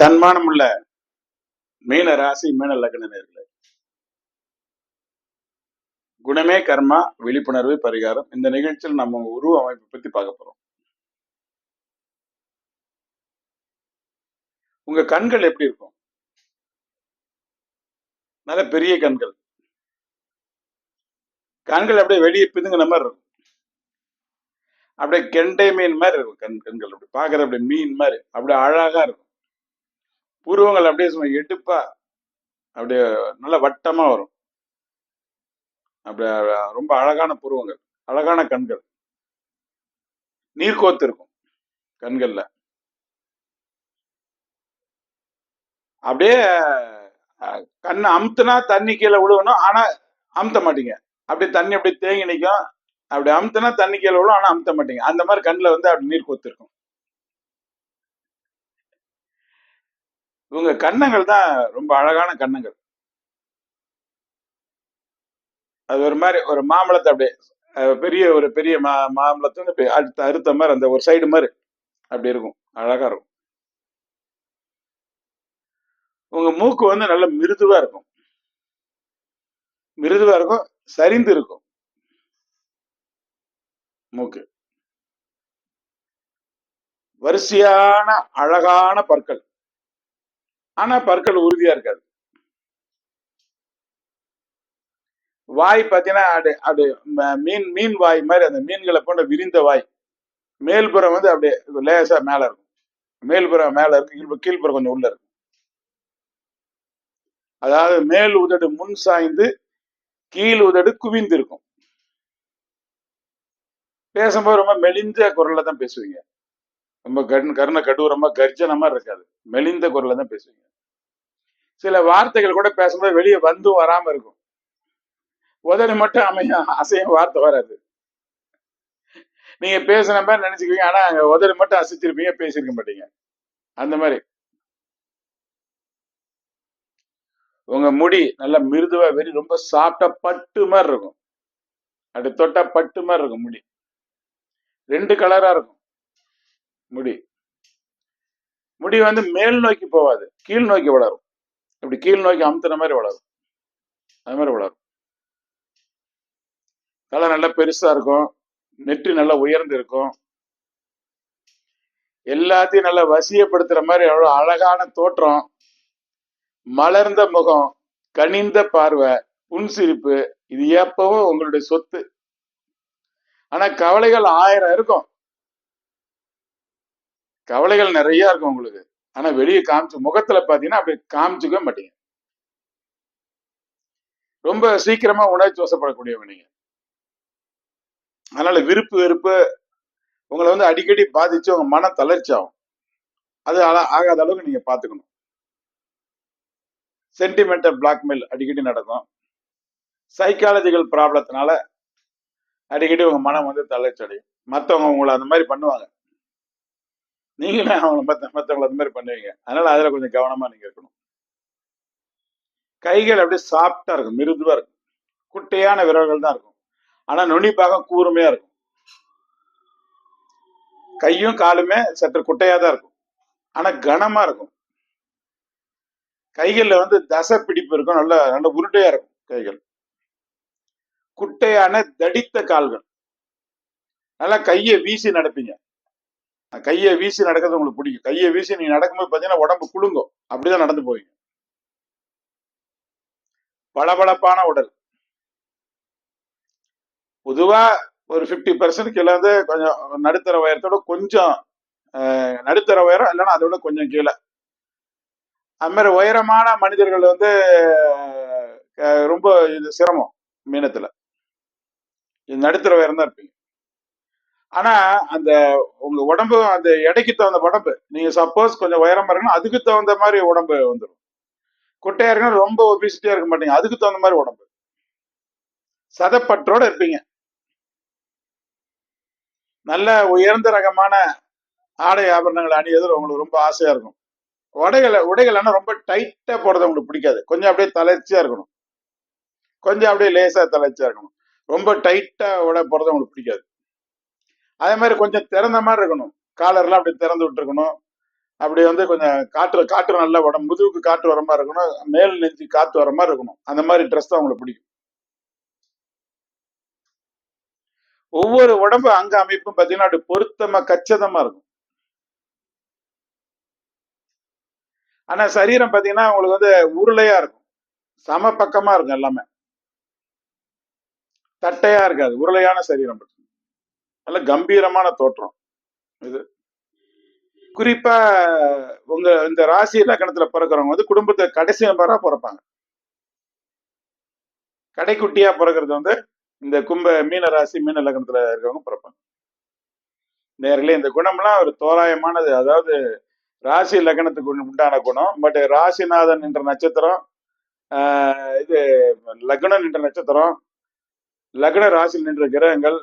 தன்மானம் உள்ள மீன ராசி மீன லக்ன நேர்களே. குணமே கர்மா விழிப்புணர்வு பரிகாரம். இந்த நிகழ்ச்சியில் நம்ம உருவ அமைப்பை பத்தி பார்க்க போறோம். உங்க கண்கள் எப்படி இருக்கும்? நல்ல பெரிய கண்கள். கண்கள் அப்படியே வெளியே பிதுங்கின மாதிரி இருக்கும். அப்படியே கெண்டை மீன் மாதிரி இருக்கும் கண் கண்கள். அப்படி பாக்குற அப்படியே மீன் மாதிரி அப்படியே அழகா இருக்கும். புருவங்கள் அப்படியே சும்மா எடுப்பா. அப்படியே நல்ல வட்டமா வரும். அப்படியே ரொம்ப அழகான புருவங்கள் அழகான கண்கள். நீர்கோத்து இருக்கும் கண்கள்ல. அப்படியே கண்ணை அமுத்துனா தண்ணி கீழே விழுவணும் ஆனா அமுத்த மாட்டீங்க. அப்படியே தண்ணி அப்படியே தேங்கி நிற்கும் அப்படி அமுத்துனா தண்ணி கீழே விழும் ஆனா அமுத்த மாட்டீங்க. அந்த மாதிரி கண்ணில் வந்து அப்படி நீர் கோத்து இருக்கும். இவங்க கன்னங்கள் தான் ரொம்ப அழகான கன்னங்கள் அது ஒரு மாதிரி ஒரு மாம்பழத்தை அப்படியே பெரிய ஒரு பெரிய மா மாம்பழத்தை அடுத்த அறுத்த அறுத்த மாதிரி அந்த ஒரு சைடு மாதிரி அப்படி இருக்கும். அழகா இருக்கும். உங்க மூக்கு வந்து நல்ல மிருதுவா இருக்கும். மிருதுவா இருக்கும் சரிந்து இருக்கும். மூக்கு. வரிசையான அழகான பற்கள். ஆனா பற்கள் உறுதியா இருக்காது. வாய் பார்த்தீங்கன்னா அப்படி அப்படி மீன் மீன் வாய் மாதிரி அந்த மீன்களை போன்ற விரிந்த வாய். மேல்புறம் வந்து அப்படியே லேசா மேல இருக்கும். மேல்புறம் மேல இருக்கு கீழ் கீழ்புறம் கொஞ்சம் உள்ள இருக்கும். அதாவது மேல் உதடு முன் சாய்ந்து கீழ் உதடு குவிந்து இருக்கும். பேசும்போது ரொம்ப மெலிந்த குரல்ல தான் பேசுவீங்க. ரொம்ப கண் கருண கடூரமா கர்ஜனமா இருக்காது. மெலிந்த குரல்ல தான் பேசுவீங்க. சில வார்த்தைகள் கூட பேசும்போது வெளியே வந்தும் வராம இருக்கும். உதடு மட்டும் அமைய அசையும் வார்த்தை வராது. நீங்க பேசுன மாதிரி நினைச்சுக்குவீங்க. ஆனா அங்க உதடு மட்டும் அசைச்சிருப்பீங்க பேசியிருக்க மாட்டீங்க. அந்த மாதிரி. உங்க முடி நல்லா மிருதுவா வெறி ரொம்ப சாப்பிட்டா பட்டு மாதிரி இருக்கும். அப்படி தொட்டா பட்டு மாதிரி இருக்கும் முடி. ரெண்டு கலரா இருக்கும். முடி. முடி வந்து மேல் நோக்கி போகாது. கீழ் நோக்கி வளரும். இப்படி கீழ் நோக்கி அமுத்துன மாதிரி வளரும். அது மாதிரி வளரும். தலை நல்லா பெருசா இருக்கும். நெற்றி நல்லா உயர்ந்து இருக்கும். எல்லாத்தையும் நல்லா வசியப்படுத்துற மாதிரி அவ்வளவு அழகான தோற்றம். மலர்ந்த முகம் கனிந்த பார்வை புன்சிரிப்பு இது எப்பவும் உங்களுடைய சொத்து. ஆனா கவலைகள் ஆயிரம் இருக்கும். கவலைகள் நிறைய இருக்கும் உங்களுக்கு. ஆனா வெளியே காமிச்சு முகத்துல பாத்தீங்கன்னா அப்படி காமிச்சுக்க மாட்டீங்க. ரொம்ப சீக்கிரமா உணர்ச்சி வசப்படக்கூடியவங்க நீங்க. அதனால விருப்பு வெறுப்பு உங்களை வந்து அடிக்கடி பாதிச்சு உங்க மன தளர்ச்சி ஆகும் அது ஆகாத அளவுக்கு நீங்க பாத்துக்கணும் சென்டிமெண்டல் பிளாக்மெயில் அடிக்கடி நடக்கும். சைக்காலஜிக்கல் ப்ராப்ளத்தினால அடிக்கடி உங்க மனம் வந்து தளர்ச்சி அடையும். மற்றவங்க உங்களை அந்த மாதிரி பண்ணுவாங்க. நீங்களே அவங்கள மத்த மற்றவங்களை அந்த மாதிரி பண்ணுவீங்க. அதனால அதுல கொஞ்சம் கவனமா நீங்க இருக்கணும். கைகள் அப்படியே சாஃப்டா இருக்கும் மிருதுவா இருக்கும். குட்டையான விரல்கள் தான் இருக்கும். ஆனா நுனி பாகம் கூர்மையா இருக்கும். கையும் காலுமே சற்று குட்டையா தான் இருக்கும். ஆனா கனமா இருக்கும். கைகள்ல வந்து தசை பிடிப்பு இருக்கும் நல்ல நல்ல உருட்டையா இருக்கும் கைகள். குட்டையான தடித்த கால்கள். நல்லா கையை வீசி நடப்பீங்க. கையை வீசி நடக்கிறது உங்களுக்கு பிடிக்கும். கையை வீசி நீ நடக்கும்போது பார்த்தீங்கன்னா உடம்பு குலுங்கும். அப்படிதான் நடந்து போவீங்க. பளபளப்பான உடல். பொதுவா ஒரு 50% பர்சன்ட் கீழே வந்து கொஞ்சம் நடுத்தர உயரத்தோட கொஞ்சம் நடுத்தர உயரம் இல்லைன்னா அதோட கொஞ்சம் கீழே. அது மாதிரி உயரமான மனிதர்கள் வந்து ரொம்ப இது சிரமம் மீனத்துல. இது நடுத்தர உயரம் தான் இருப்பீங்க. ஆனா அந்த உங்க உடம்பு அந்த எடைக்கு தகுந்த உடம்பு நீங்க சப்போஸ் கொஞ்சம் உயரமா இருக்கணும் அதுக்கு தகுந்த மாதிரி உடம்பு வந்துடும் குட்டையா இருக்கணும் ரொம்ப ஒபிசிட்டியா இருக்க மாட்டீங்க. அதுக்கு தகுந்த மாதிரி உடம்பு. சதப்பற்றோட இருப்பீங்க. நல்ல உயர்ந்த ரகமான ஆடை ஆபரணங்களை அணியது உங்களுக்கு ரொம்ப ஆசையா இருக்கும். உடைகளை உடைகள் ரொம்ப டைட்டா போடுறது உங்களுக்கு பிடிக்காது. கொஞ்சம் அப்படியே தளர்ச்சியா இருக்கணும். கொஞ்சம் அப்படியே லேசா தளர்ச்சியா இருக்கணும். ரொம்ப டைட்டா உடை போடுறது உங்களுக்கு பிடிக்காது. அதே மாதிரி கொஞ்சம் திறந்த மாதிரி இருக்கணும். காலர்லாம் அப்படி திறந்து விட்டுருக்கணும். அப்படி வந்து கொஞ்சம் காற்று காற்று நல்ல உடம்பு முதுகுக்கு காற்று வர மாதிரி இருக்கணும். மேல் நெஞ்சு காற்று வர மாதிரி இருக்கணும். அந்த மாதிரி ட்ரெஸ் தான் அவங்களுக்கு பிடிக்கும். ஒவ்வொரு உடம்பு அங்க அமைப்பும் பார்த்தீங்கன்னா அப்படி பொருத்தமா கச்சிதமா இருக்கும். ஆனா சரீரம் பார்த்தீங்கன்னா உங்களுக்கு வந்து உருளையா இருக்கும். சம பக்கமா இருக்கும் எல்லாமே. தட்டையா இருக்காது. உருளையான சரீரம். நல்ல கம்பீரமான தோற்றம். இது. குறிப்பா உங்க இந்த ராசி லக்கணத்துல பிறக்கிறவங்க வந்து குடும்பத்தை கடைசி நம்பரா பிறப்பாங்க. கடைக்குட்டியா பிறக்கிறது வந்து இந்த கும்ப மீன ராசி மீன லக்னத்துல இருக்கிறவங்க பிறப்பாங்க. நேரில் இந்த குணம்லாம் ஒரு தோராயமானது. அதாவது ராசி லக்னத்துக்கு உண்டான குணம். பட் ராசிநாதன் என்ற நட்சத்திரம் இது லக்னம் என்ற நட்சத்திரம் லக்ன ராசியில் நின்ற கிரகங்கள்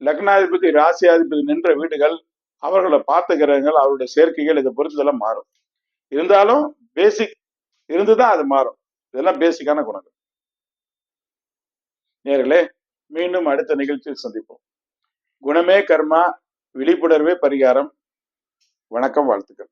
லக்னாதிபதி ராசியாதிபதி நின்ற வீடுகள் அவர்களை பார்த்த கிரகங்கள் அவருடைய சேர்க்கைகள் இதை பொறுத்ததெல்லாம் மாறும். இருந்தாலும் பேசிக் இருந்துதான் அது மாறும். இதெல்லாம் பேசிக்கான குணங்கள். நேர்களே மீண்டும் அடுத்த நிகழ்ச்சியில் சந்திப்போம். குணமே கர்மா விழிப்புணர்வே பரிகாரம். வணக்கம் வாழ்த்துக்கள்.